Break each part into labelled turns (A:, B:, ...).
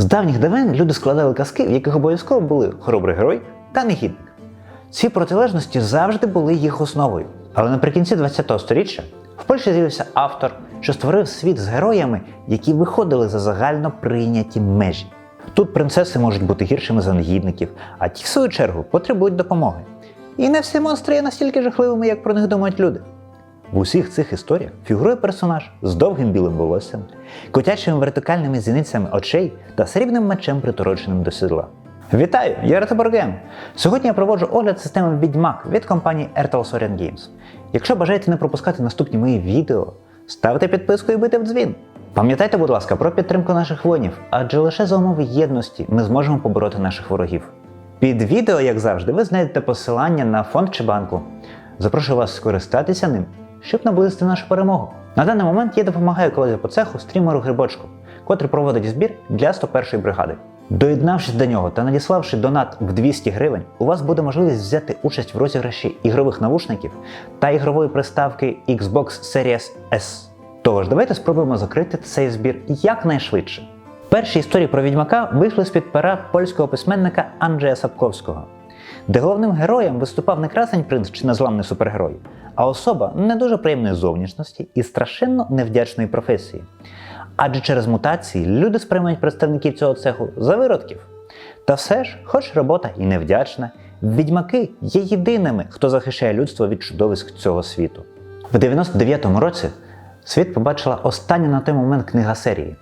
A: З давніх давен люди складали казки, в яких обов'язково були хоробрий герой та негідник. Ці протилежності завжди були їх основою. Але наприкінці ХХ століття в Польщі з'явився автор, що створив світ з героями, які виходили за загально прийняті межі. Тут принцеси можуть бути гіршими за негідників, а ті, в свою чергу, потребують допомоги. І не всі монстри є настільки жахливими, як про них думають люди. В усіх цих історіях фігурує персонаж з довгим білим волоссям, котячими вертикальними зіницями очей та срібним мечем, притороченим до сідла. Вітаю! Я Ретаборген! Сьогодні я проводжу огляд системи Відьмак від компанії Airtel Sorian Games. Якщо бажаєте не пропускати наступні мої відео, ставте підписку і бийте в дзвін. Пам'ятайте, будь ласка, про підтримку наших воїнів, адже лише за умови єдності ми зможемо побороти наших ворогів. Під відео, як завжди, ви знайдете посилання на фонд чи банку. Запрошую вас скористатися ним, щоб наблизити нашу перемогу. На даний момент я допомагаю колезі по цеху стрімеру Грибочку, котрий проводить збір для 101-ї бригади. Доєднавшись до нього та надіславши донат в 200 гривень, у вас буде можливість взяти участь в розіграші ігрових навушників та ігрової приставки Xbox Series S. Тож, давайте спробуємо закрити цей збір якнайшвидше. Перші історії про відьмака вийшли з-під пера польського письменника Анджея Сапковського, де головним героєм виступав не красень принц чи незламний супергерой, а особа не дуже приємної зовнішності і страшенно невдячної професії. Адже через мутації люди сприймають представників цього цеху за виродків. Та все ж, хоч робота і невдячна, відьмаки є єдиними, хто захищає людство від чудовиськ цього світу. В 99-му році світ побачила остання на той момент книга серії,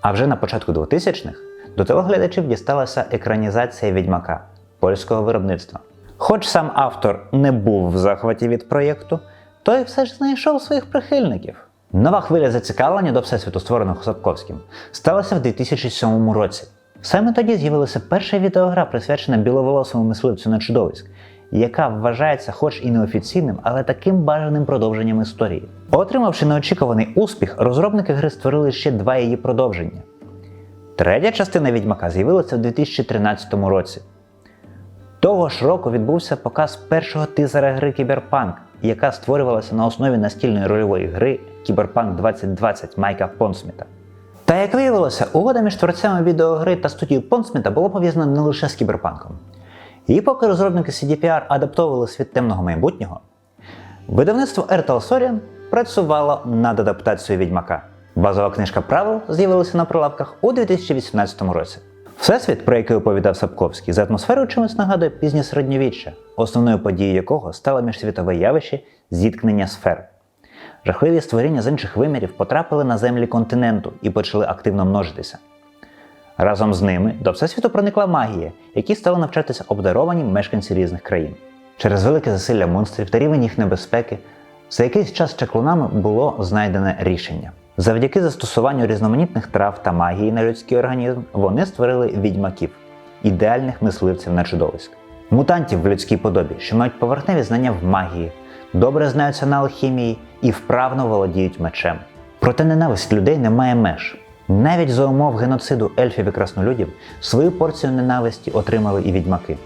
A: а вже на початку 2000-х до телеглядачів дісталася екранізація відьмака польського виробництва. Хоч сам автор не був в захваті від проєкту, той все ж знайшов своїх прихильників. Нова хвиля зацікавлення до всесвіту, створеного Сапковським, сталася в 2007 році. Саме тоді з'явилася перша відеогра, присвячена біловолосому мисливцю на чудовиськ, яка вважається, хоч і неофіційним, але таким бажаним продовженням історії. Отримавши неочікуваний успіх, розробники гри створили ще два її продовження. Третя частина відьмака з'явилася в 2013 році. Того ж року відбувся показ першого тизера гри Кіберпанк, яка створювалася на основі настільної рольової гри Кіберпанк 2020 Майка Понсміта. Та як виявилося, угода між творцями відеогри та студією Понсміта була пов'язана не лише з кіберпанком. І поки розробники CDPR адаптовували світ темного майбутнього, видавництво Airtel Sorian працювало над адаптацією відьмака. Базова книжка правил з'явилася на прилавках у 2018 році. Всесвіт, про який оповідав Сапковський, за атмосферою чимось нагадує пізнє середньовіччя, основною подією якого стало міжсвітове явище зіткнення сфер. Жахливі створіння з інших вимірів потрапили на землі континенту і почали активно множитися. Разом з ними до всесвіту проникла магія, які стали навчатися обдаровані мешканці різних країн. Через велике засилля монстрів та рівень їх небезпеки, за якийсь час чаклунами було знайдене рішення. Завдяки застосуванню різноманітних трав та магії на людський організм вони створили відьмаків ідеальних мисливців на чудовиськ. Мутантів в людській подобі, що мають поверхневі знання в магії, добре знаються на алхімії і вправно володіють мечем. Проте ненависть людей не має меж. Навіть за умов геноциду ельфів і краснолюдів свою порцію ненависті отримали і відьмаки.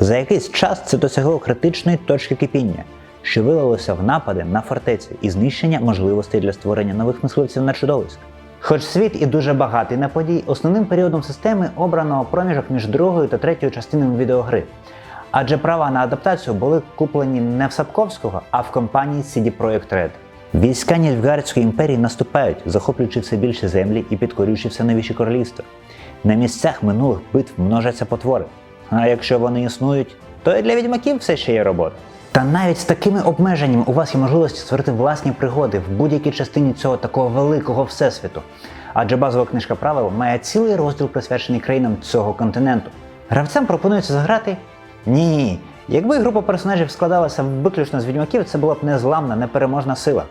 A: За якийсь час це досягло критичної точки кипіння, що вилилося в напади на фортеці і знищення можливостей для створення нових мисливців на чудовиськ. Хоч світ і дуже багатий на подій, основним періодом системи обрано проміжок між другою та третьою частинами відеогри. Адже права на адаптацію були куплені не в Сапковського, а в компанії CD Projekt Red. Війська Нільфгардської імперії наступають, захоплюючи все більше землі і підкорюючи все новіші королівства. На місцях минулих битв множаться потвори. А якщо вони існують, то і для відьмаків все ще є робота. Та навіть з такими обмеженнями у вас є можливість створити власні пригоди в будь-якій частині цього такого великого всесвіту. Адже базова книжка правил має цілий розділ присвячений країнам цього континенту. Гравцям пропонується заграти? Ні. Якби група персонажів складалася виключно з відьмаків, це була б незламна, непереможна сила.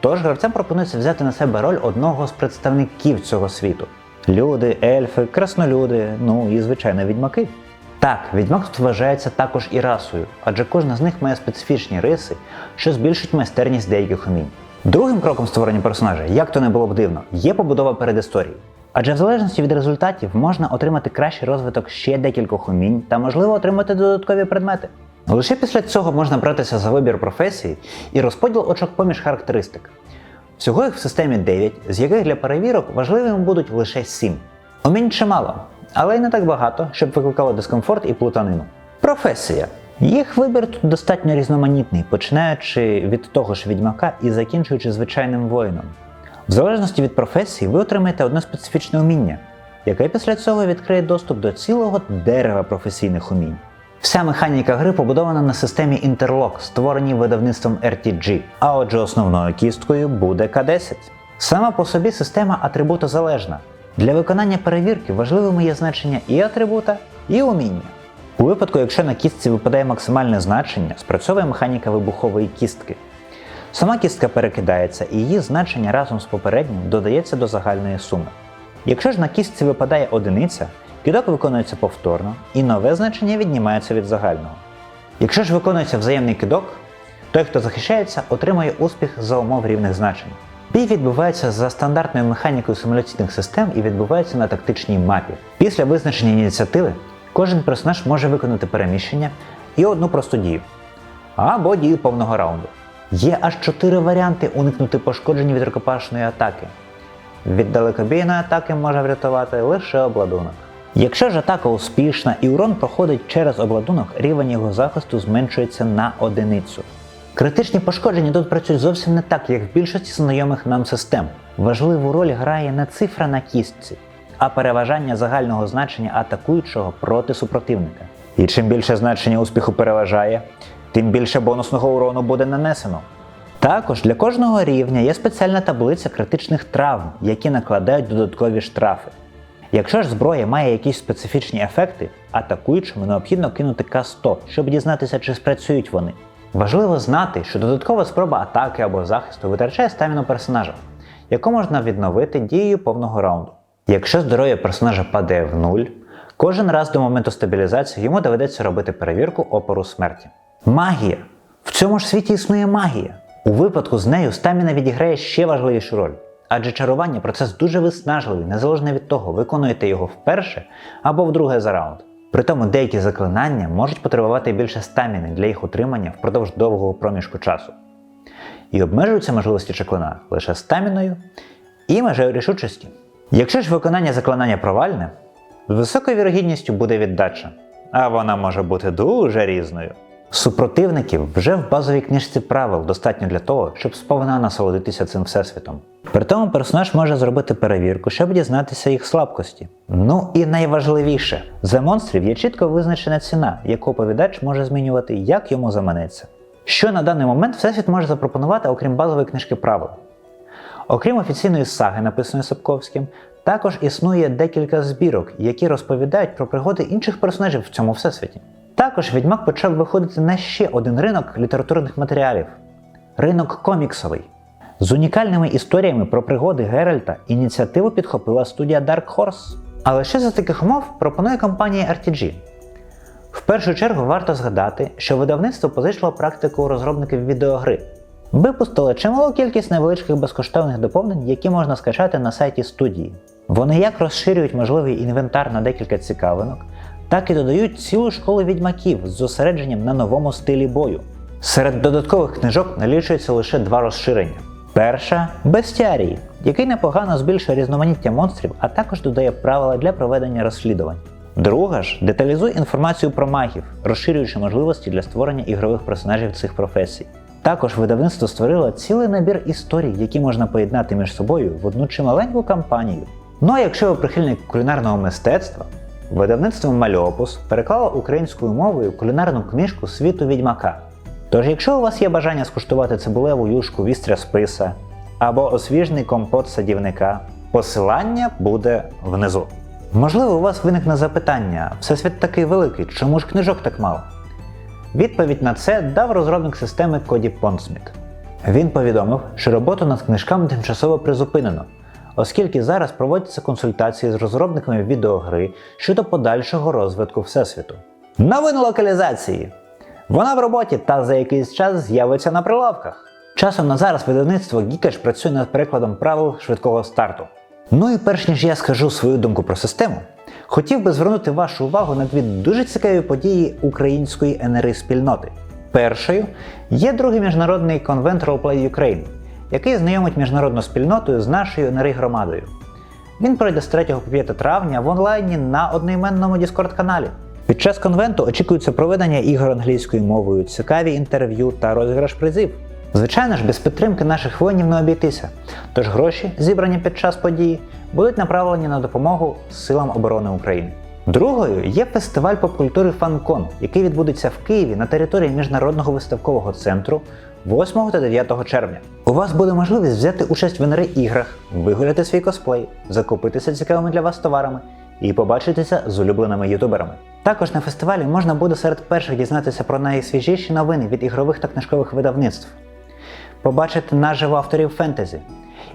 A: Тож гравцям пропонується взяти на себе роль одного з представників цього світу: люди, ельфи, краснолюди, ну і звичайно відьмаки. Так, відьмак тут вважається також і расою, адже кожна з них має специфічні риси, що збільшують майстерність деяких умінь. Другим кроком створення персонажа, як то не було б дивно, є побудова передісторії. Адже в залежності від результатів можна отримати кращий розвиток ще декількох умінь та можливо отримати додаткові предмети. Лише після цього можна братися за вибір професії і розподіл очок поміж характеристик. Всього їх в системі 9, з яких для перевірок важливими будуть лише 7. Умінь чимало, але й не так багато, щоб викликало дискомфорт і плутанину. Професія. Їх вибір тут достатньо різноманітний, починаючи від того ж відьмака і закінчуючи звичайним воїном. В залежності від професії ви отримаєте одне специфічне уміння, яке після цього відкриє доступ до цілого дерева професійних умінь. Вся механіка гри побудована на системі Interlock, створеній видавництвом RTG, а отже основною кісткою буде К10. Сама по собі система атрибутозалежна. Для виконання перевірки важливими є значення і атрибута, і уміння. У випадку, якщо на кістці випадає максимальне значення, спрацьовує механіка вибухової кістки. Сама кістка перекидається і її значення разом з попереднім додається до загальної суми. Якщо ж на кістці випадає одиниця, кидок виконується повторно і нове значення віднімається від загального. Якщо ж виконується взаємний кидок, той, хто захищається, отримує успіх за умов рівних значень. Бій відбувається за стандартною механікою симуляційних систем і відбувається на тактичній мапі. Після визначення ініціативи кожен персонаж може виконати переміщення і одну просту дію або дію повного раунду. Є аж чотири варіанти уникнути пошкоджень від рукопашної атаки. Від далекобійної атаки може врятувати лише обладунок. Якщо ж атака успішна і урон проходить через обладунок, рівень його захисту зменшується на одиницю. Критичні пошкодження тут працюють зовсім не так, як в більшості знайомих нам систем. Важливу роль грає не цифра на кістці, а переважання загального значення атакуючого проти супротивника. І чим більше значення успіху переважає, тим більше бонусного урону буде нанесено. Також для кожного рівня є спеціальна таблиця критичних травм, які накладають додаткові штрафи. Якщо ж зброя має якісь специфічні ефекти, атакуючому необхідно кинути К100, щоб дізнатися, чи спрацюють вони. Важливо знати, що додаткова спроба атаки або захисту витрачає стаміну персонажа, яку можна відновити дією повного раунду. Якщо здоров'я персонажа падає в нуль, кожен раз до моменту стабілізації йому доведеться робити перевірку опору смерті. Магія! В цьому ж світі існує магія. У випадку з нею стаміна відіграє ще важливішу роль. Адже чарування процес дуже виснажливий, незалежно від того, виконуєте його вперше або вдруге за раунд. Притому деякі заклинання можуть потребувати більше стаміни для їх утримання впродовж довгого проміжку часу. І обмежуються можливості чеклина лише стаміною і межею рішучості. Якщо ж виконання заклинання провальне, з високою вірогідністю буде віддача, а вона може бути дуже різною. Супротивників вже в базовій книжці правил достатньо для того, щоб сповна насолодитися цим всесвітом. При тому персонаж може зробити перевірку, щоб дізнатися їх слабкості. Ну і найважливіше, за монстрів є чітко визначена ціна, яку оповідач може змінювати, як йому заманеться. Що на даний момент всесвіт може запропонувати, окрім базової книжки правил? Окрім офіційної саги, написаної Сапковським, також існує декілька збірок, які розповідають про пригоди інших персонажів в цьому всесвіті. Також Відьмак почав виходити на ще один ринок літературних матеріалів ринок коміксовий. З унікальними історіями про пригоди Геральта ініціативу підхопила студія Dark Horse. Але що за таких умов пропонує компанія RTG? В першу чергу варто згадати, що видавництво позичило практику розробників відеогри. Випустило чималу кількість невеличких безкоштовних доповнень, які можна скачати на сайті студії. Вони як розширюють можливий інвентар на декілька цікавинок, так і додають цілу школу відьмаків з зосередженням на новому стилі бою. Серед додаткових книжок налічується лише два розширення. Перша бестіарій, який непогано збільшує різноманіття монстрів, а також додає правила для проведення розслідувань. Друга ж деталізує інформацію про магів, розширюючи можливості для створення ігрових персонажів цих професій. Також видавництво створило цілий набір історій, які можна поєднати між собою в одну чималеньку кампанію. Ну а якщо ви прихильник кулінарного мистецтва, видавництво Мальопус переклало українською мовою кулінарну книжку світу відьмака. Тож, якщо у вас є бажання скуштувати цибулеву юшку вістря списа або освіжний компот садівника, посилання буде внизу. Можливо, у вас виникне запитання: всесвіт такий великий, чому ж книжок так мало? Відповідь на це дав розробник системи Коді Понсміт. Він повідомив, що роботу над книжками тимчасово призупинено, оскільки зараз проводяться консультації з розробниками відеогри щодо подальшого розвитку Всесвіту. Новини локалізації! Вона в роботі та за якийсь час з'явиться на прилавках. Часом на зараз видавництво Geekash працює над перекладом правил швидкого старту. Ну і перш ніж я скажу свою думку про систему, хотів би звернути вашу увагу на дві дуже цікаві події української НРИ спільноти. Першою є другий міжнародний конвент Roleplay Ukraine, який знайомить міжнародну спільноту з нашою НРИ. Він пройде з 3 по 5 травня в онлайні на одноіменному Discord каналі. Під час конвенту очікується проведення ігор англійською мовою, цікаві інтерв'ю та розіграш призів. Звичайно ж, без підтримки наших воїнів не обійтися, тож гроші, зібрані під час події, будуть направлені на допомогу Силам оборони України. Другою є фестиваль попкультури Фанкон, який відбудеться в Києві на території Міжнародного виставкового центру 8 та 9 червня. У вас буде можливість взяти участь в іграх, вигуляти свій косплей, закупитися цікавими для вас товарами і побачитися з улюбленими ютуберами. Також на фестивалі можна буде серед перших дізнатися про найсвіжіші новини від ігрових та книжкових видавництв, побачити наживо авторів фентезі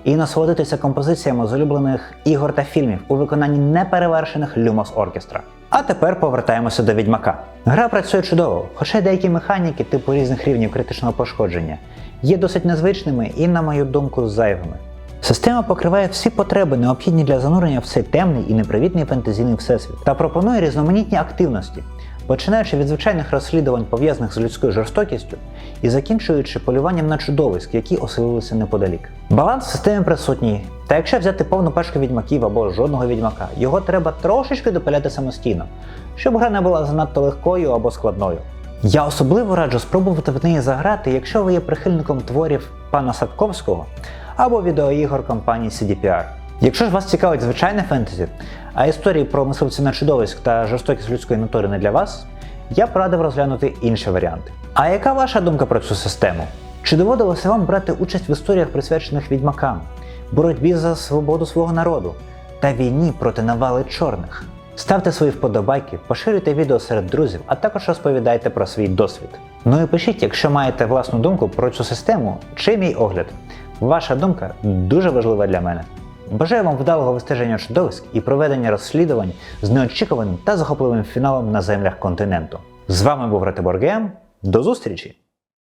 A: і насолодитися композиціями з улюблених ігор та фільмів у виконанні неперевершених Lumos Оркестра. А тепер повертаємося до відьмака. Гра працює чудово, хоча деякі механіки типу різних рівнів критичного пошкодження є досить незвичними і, на мою думку, зайвими. Система покриває всі потреби, необхідні для занурення в цей темний і непривітний фентезійний всесвіт, та пропонує різноманітні активності, починаючи від звичайних розслідувань пов'язаних з людською жорстокістю і закінчуючи полюванням на чудовиськ, які оселилися неподалік. Баланс в системі присутній, та якщо взяти повну пешку відьмаків або жодного відьмака, його треба трошечки допиляти самостійно, щоб гра не була занадто легкою або складною. Я особливо раджу спробувати в неї заграти, якщо ви є прихильником творів пана Садковського або відеоігор компанії CDPR. Якщо ж вас цікавить звичайне фентезі, а історії про мисливців на чудовиськ та жорстокість людської натури не для вас, я б радив розглянути інші варіанти. А яка ваша думка про цю систему? Чи доводилося вам брати участь в історіях, присвячених відьмакам, боротьбі за свободу свого народу та війні проти навали чорних? Ставте свої вподобайки, поширюйте відео серед друзів, а також розповідайте про свій досвід. Ну і пишіть, якщо маєте власну думку про цю систему чи мій огляд. Ваша думка дуже важлива для мене. Бажаю вам вдалого вистеження чудовиськ і проведення розслідувань з неочікуваним та захопливим фіналом на землях континенту. З вами був Ратибор Гем. До зустрічі!